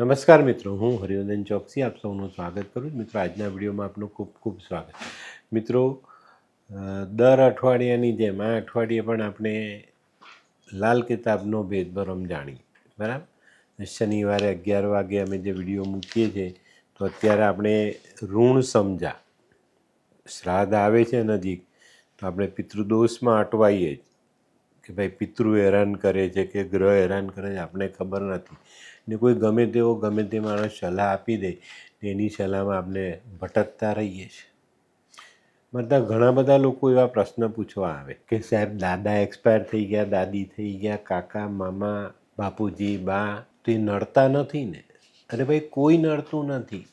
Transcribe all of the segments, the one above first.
નમસ્કાર મિત્રો, હું હરિવર્ધન ચોકસી, આપ સૌનું સ્વાગત કરું છું. મિત્રો, આજના વિડીયોમાં આપનું ખૂબ ખૂબ સ્વાગત મિત્રો દર અઠવાડિયાની જેમ આ અઠવાડિયે પણ આપણે લાલ કિતાબનો ભેદભરમ જાણીએ, બરાબર? શનિવારે અગિયાર વાગે અમે જે વીડિયો મૂકીએ છીએ, તો અત્યારે આપણે ઋણ સમજા, શ્રાદ્ધ આવે છે નજીક, તો આપણે પિતૃદોષમાં અટવાઈએ જ. કે ભાઈ પિતૃ હેરાન કરે છે કે ગ્રહ હેરાન કરે છે, આપણે ખબર નથી. ને કોઈ ગમે તેવો, ગમે તે માણસ સલાહ આપી દે એની સલાહમાં આપણે ભટકતા રહીએ છીએ. બધા ઘણા બધા લોકો એવા પ્રશ્ન પૂછવા આવે કે સાહેબ, દાદા એક્સપાયર થઈ ગયા, દાદી થઈ ગયા, કાકા, મામા, બાપુજી, બા, તો એ નડતા નથી ને? અરે ભાઈ, કોઈ નડતું નથી.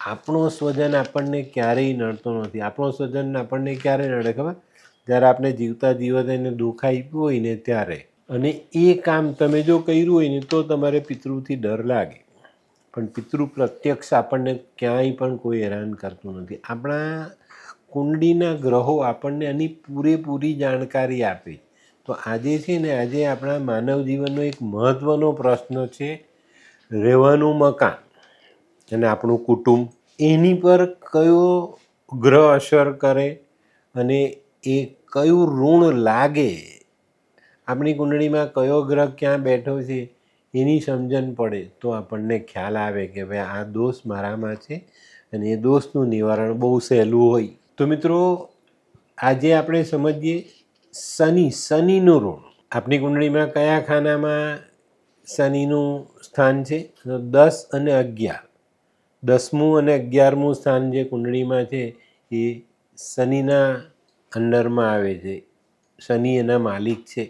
આપણો સ્વજન આપણને ક્યારેય નડતો નથી. આપણો સ્વજન આપણને ક્યારે નડે ખબર? જ્યારે આપણે જીવતા જીવતા એને દુઃખ આપ્યું હોય ને ત્યારે, અને એ કામ તમે જો કર્યું હોય ને તો તમારે પિતૃથી ડર લાગે. પણ પિતૃ પ્રત્યક્ષ આપણને ક્યાંય પણ કોઈ હેરાન કરતું નથી. આપણા કુંડળીના ગ્રહો આપણને આની પૂરેપૂરી જાણકારી આપે. તો આજે છે ને, આજે આપણા માનવ જીવનનો એક મહત્ત્વનો પ્રશ્ન છે રહેવાનું મકાન અને આપણું કુટુંબ. એની પર કયો ગ્રહ અસર કરે અને એ કયું ઋણ લાગે? આપણી કુંડળીમાં કયો ગ્રહ ક્યાં બેઠો છે એની સમજણ પડે તો આપણને ખ્યાલ આવે કે ભાઈ આ દોષ મારામાં છે અને એ દોષનું નિવારણ બહુ સહેલું હોય. તો મિત્રો, આજે આપણે સમજીએ શનિ. શનિનું ઋણ. આપણી કુંડળીમાં કયા ખાનામાં શનિનું સ્થાન છે? દસ અને અગિયાર. દસમું અને અગિયારમું સ્થાન જે કુંડળીમાં છે એ શનિના અંડરમાં આવે છે, શનિ એના માલિક છે.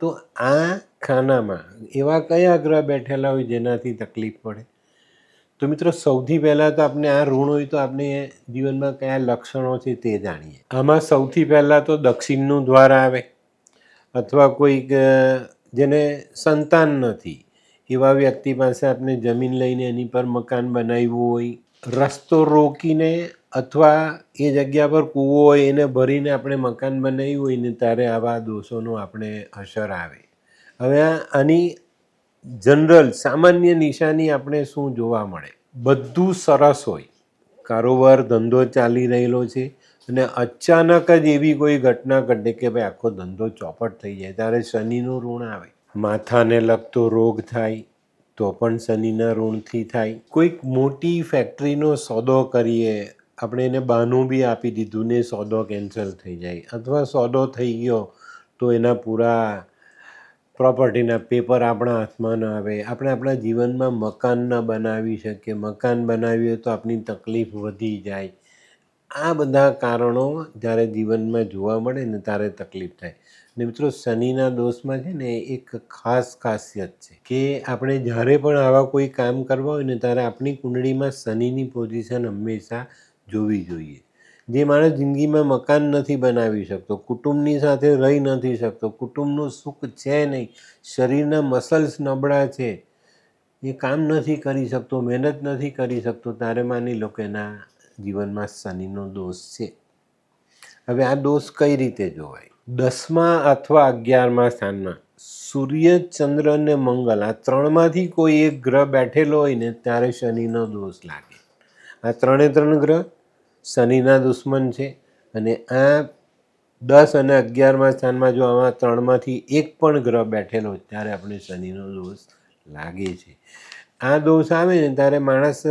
તો આ ખાનામાં એવા કયા ગ્રહ બેઠેલા હોય જેનાથી તકલીફ પડે? તો મિત્રો, સૌથી પહેલાં તો આપણે આ ઋણ હોય તો આપણે જીવનમાં કયા લક્ષણો છે તે જાણીએ. આમાં સૌથી પહેલાં તો દક્ષિણનું દ્વાર આવે અથવા કોઈક જેને સંતાન નથી. એવા વ્યક્તિ પાસે આપણે જમીન લઈને એની પર મકાન બનાવ્યું હોય, રસ્તો રોકીને અથવા એ જગ્યા પર કૂવો હોય એને ભરીને આપણે મકાન બનાવ્યું હોય ને ત્યારે આવા દોષોનો આપણે અસર આવે. હવે આની જનરલ સામાન્ય નિશાની આપણે શું જોવા મળે? બધું સરસ હોય. કારોબાર ધંધો ચાલી રહેલો છે અને અચાનક જ એવી કોઈ ઘટના ઘટે કે ભાઈ આખો ધંધો ચોપટ થઈ જાય. ત્યારે શનિનું ઋણ આવે. માથાને લગતો રોગ થાય તો પણ શનિના ઋણથી થાય. કોઈક મોટી ફેક્ટરીનો સોદો કરીએ આપણે એને બહાનું બી આપી દીધું ને સોદો કેન્સલ થઈ જાય. અથવા સોદો થઈ ગયો તો એના પૂરા પ્રોપર્ટીના પેપર આપણા હાથમાં ન આવે. આપણે આપણા જીવનમાં મકાન ન બનાવી શકીએ. મકાન બનાવીએ તો આપણી તકલીફ વધી જાય. આ બધા કારણો જ્યારે જીવનમાં જોવા મળે ને ત્યારે તકલીફ થાય. ને મિત્રો, શનિના દોષમાં છે ને એક ખાસ ખાસિયત છે કે આપણે જ્યારે પણ આવા કોઈ કામ કરવા હોય ને ત્યારે આપણી કુંડળીમાં શનિની પોઝિશન હંમેશા જોવી જોઈએ. જે માણસ જિંદગીમાં મકાન નથી બનાવી શકતો, કુટુંબની સાથે રહી નથી શકતો, કુટુંબનું સુખ છે નહીં, શરીરના મસલ્સ નબળા છે, એ કામ નથી કરી શકતો, મહેનત નથી કરી શકતો ત્યારે માની લો કે એના જીવનમાં શનિનો દોષ છે. હવે આ દોષ કઈ રીતે જોવાય? દસમા અથવા અગિયારમા સ્થાનમાં સૂર્ય, ચંદ્ર અને મંગલ, આ ત્રણમાંથી કોઈ એક ગ્રહ બેઠેલો હોય ને, ત્યારે શનિનો દોષ લાગે. આ ત્રણે ત્રણ ગ્રહ શનિના દુશ્મન છે અને આ દસ અને અગિયારમાં સ્થાનમાં જો આમાં ત્રણમાંથી એક પણ ગ્રહ બેઠેલો ત્યારે આપણે શનિનો દોષ લાગે છે. આ દોષ આવે ને ત્યારે માણસ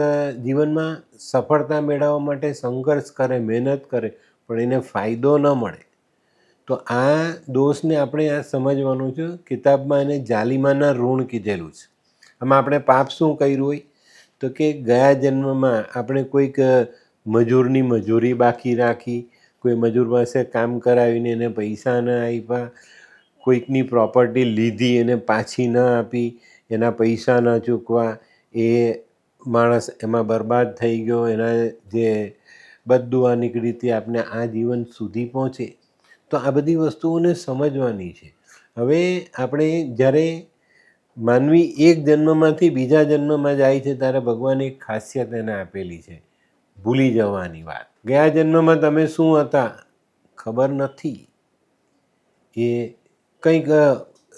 જીવનમાં સફળતા મેળવવા માટે સંઘર્ષ કરે, મહેનત કરે, પણ એને ફાયદો ન મળે. તો આ દોષને આપણે આ સમજવાનું છે, કિતાબમાં એને જાલિમાના ઋણ કીધેલું છે. આમાં આપણે પાપ શું કર્યું હોય? તો કે ગયા જન્મમાં આપણે કોઈક મજૂરની મજૂરી બાકી રાખી, કોઈ મજૂર પાસે કામ કરાવીને એને પૈસા ન આપ્યા કોઈકની પ્રોપર્ટી લીધી એને પાછી ન આપી, એના પૈસા ન ચૂકવા, એ માણસ એમાં બરબાદ થઈ ગયો, એના જે બધું આ નીકળીથી આપણે આ જીવન સુધી પહોંચે. તો આ બધી વસ્તુઓને સમજવાની છે. હવે આપણે જ્યારે માનવી એક જન્મમાંથી બીજા જન્મમાં જાય છે, ત્યારે ભગવાને એક ખાસિયત એને આપેલી છે. ભૂલી જવાની વાત. ગયા જન્મમાં તમે શું હતા? ખબર નથી. એ કંઈક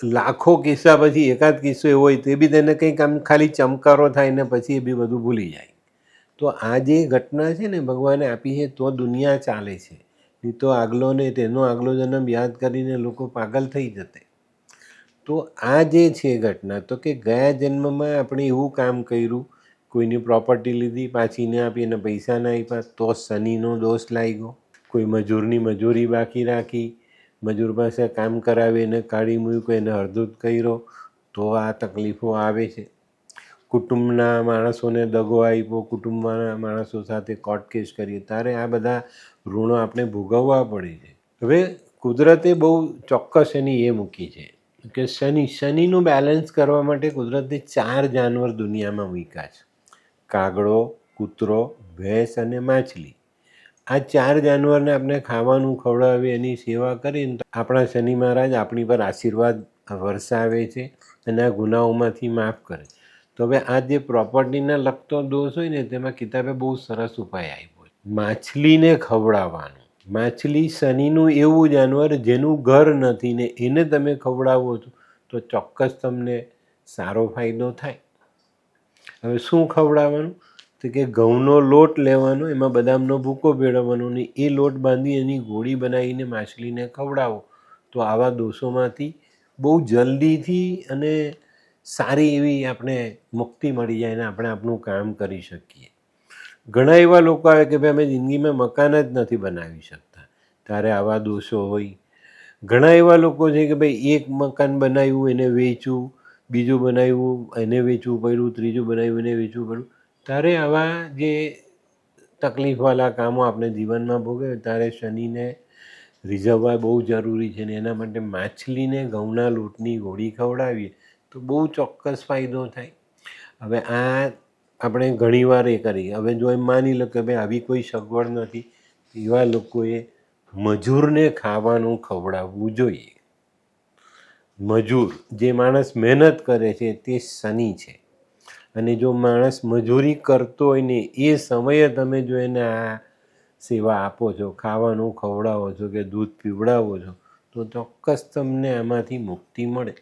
લાખો કિસ્સા પછી, એકાદ કિસ્સો એવો હોય, તે બી તેને કંઈક આમ ખાલી ચમકારો થાય ને પછી એ બી બધું ભૂલી જાય. તો આ જે ઘટના છે ને, ભગવાને આપી છે, તો દુનિયા ચાલે છે. નહીં તો આગલો ને તેનો આગલો જન્મ યાદ કરીને લોકો પાગલ થઈ જતે. તો આ જે છે ઘટના, તો કે ગયા જન્મમાં આપણે એવું કામ કર્યું કોઈની પ્રોપર્ટી લીધી, પાછી ન આપી અને પૈસા ના આપ્યા. તો શનિનો દોષ લાગ્યો. કોઈ મજૂરની મજૂરી બાકી રાખી. મજૂર પાસે કામ કરાવી એને કાઢી મૂક્યું, એને હળદૂત કર્યો. તો આ તકલીફો આવે છે. કુટુંબના માણસોને દગો આપ્યો. કુટુંબના માણસો સાથે કોર્ટ કેસ કરીએ. ત્યારે આ બધા ઋણો આપણે ભોગવવા પડે છે. હવે કુદરતે બહુ ચોક્કસ એની એ મૂકી છે કે શનિ, શનિનું બેલેન્સ કરવા માટે કુદરતે ચાર જાનવર દુનિયામાં મૂક્યા છે. કાગડો કૂતરો, ભેંસ અને માછલી. આ ચાર જાનવરને આપણે ખાવાનું ખવડાવી એની સેવા કરીને આપણા શનિ મહારાજ આપણી પર આશીર્વાદ વરસાવે છે અને આ ગુનાઓમાંથી માફ કરે તો હવે આ જે પ્રોપર્ટીના લગતો દોષ હોય ને તેમાં કિતાબે બહુ સરસ ઉપાય આવ્યો માછલીને ખવડાવવાનું. માછલી શનિનું એવું જાનવર જેનું ઘર નથી ને એને તમે ખવડાવો છો તો ચોક્કસ તમને સારો ફાયદો થાય. હવે શું ખવડાવવાનું? તો કે ઘઉંનો લોટ લેવાનો, એમાં બદામનો ભૂકો ભેળવવાનો અને એ લોટ બાંધી એની ગોળી બનાવીને માછલીને ખવડાવો. તો આવા દોષોમાંથી બહુ જલ્દીથી અને સારી એવી આપણે મુક્તિ મળી જાય અને આપણે આપણું કામ કરી શકીએ. ઘણા એવા લોકો આવે કે ભાઈ, અમે જિંદગીમાં મકાન જ નથી બનાવી શકતા. ત્યારે આવા દોષો હોય. ઘણા એવા લોકો છે કે ભાઈ, એક મકાન બનાવ્યું, એને વેચવું બીજું બનાવ્યું, એને વેચવું પડ્યું, ત્રીજું બનાવ્યું, એને વેચવું પડ્યું. ત્યારે આવા જે તકલીફવાળા કામો આપણે જીવનમાં ભોગવે ત્યારે શનિને રીઝવવા બહુ જરૂરી છે ને એના માટે માછલીને ઘઉંના લોટની ગોળી ખવડાવીએ તો બહુ ચોક્કસ ફાયદો થાય. હવે આ આપણે ઘણીવાર એ કરી. હવે જો એમ માની લો કે ભાઈ આવી કોઈ સગવડ નથી, એવા લોકોએ મજૂરને ખાવાનું ખવડાવવું જોઈએ. મજૂર, જે માણસ મહેનત કરે છે તે શનિ છે. અને જો માણસ મજૂરી કરતો હોય ને, એ સમયે તમે જો એને આ સેવા આપો છો, ખાવાનું ખવડાવો છો કે દૂધ પીવડાવો છો, તો ચોક્કસ તમને આમાંથી મુક્તિ મળે.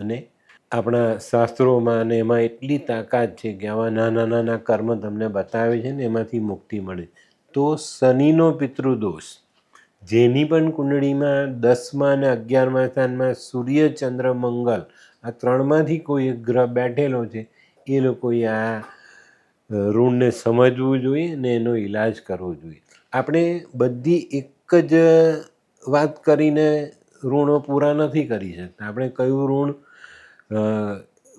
અને આપણા શાસ્ત્રોમાં અને એમાં એટલી તાકાત છે કે આવા નાના નાના કર્મ તમને બતાવે છે ને, એમાંથી મુક્તિ મળે. તો શનિનો પિતૃદોષ. જેની પણ કુંડળીમાં દસમા અને અગિયારમા સ્થાનમાં સૂર્ય, ચંદ્ર, મંગલ આ ત્રણમાંથી કોઈ એક ગ્રહ બેઠેલો છે, એ લોકોએ આ ઋણને સમજવું જોઈએ ને એનો ઈલાજ કરવો જોઈએ. આપણે બધી એક જ વાત કરીને ઋણો પૂરા નથી કરી શકતા. આપણે કયું ઋણ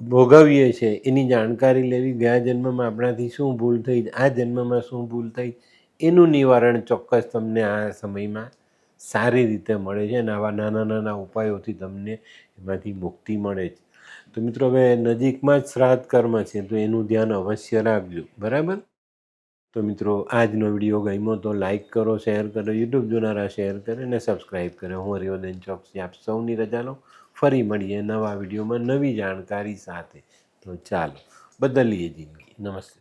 ભોગવીએ છીએ એની જાણકારી લેવી. ગયા જન્મમાં આપણાથી શું ભૂલ થઈ, આ જન્મમાં શું ભૂલ થઈ એનું નિવારણ ચોક્કસ તમને આ સમયમાં સારી રીતે મળે છે અને આવા નાના નાના ઉપાયોથી તમને એમાંથી મુક્તિ મળે છે. તો મિત્રો, હવે નજીકમાં જ શ્રાદ્ધ કર્મ છે, તો એનું ધ્યાન અવશ્ય રાખજો. બરાબર? તો મિત્રો, આજનો વીડિયો ગમ્યો તો લાઇક કરો, શેર કરો, યુટ્યુબ જોનારા શેર કરે અને સબસ્ક્રાઈબ કરે. હું હરિવર્ધન ચોકસી, આપ સૌની રજા લો ફરી મળીએ નવા વિડીયોમાં નવી જાણકારી સાથે. તો ચાલો, બદલીએ જિંદગી. નમસ્તે.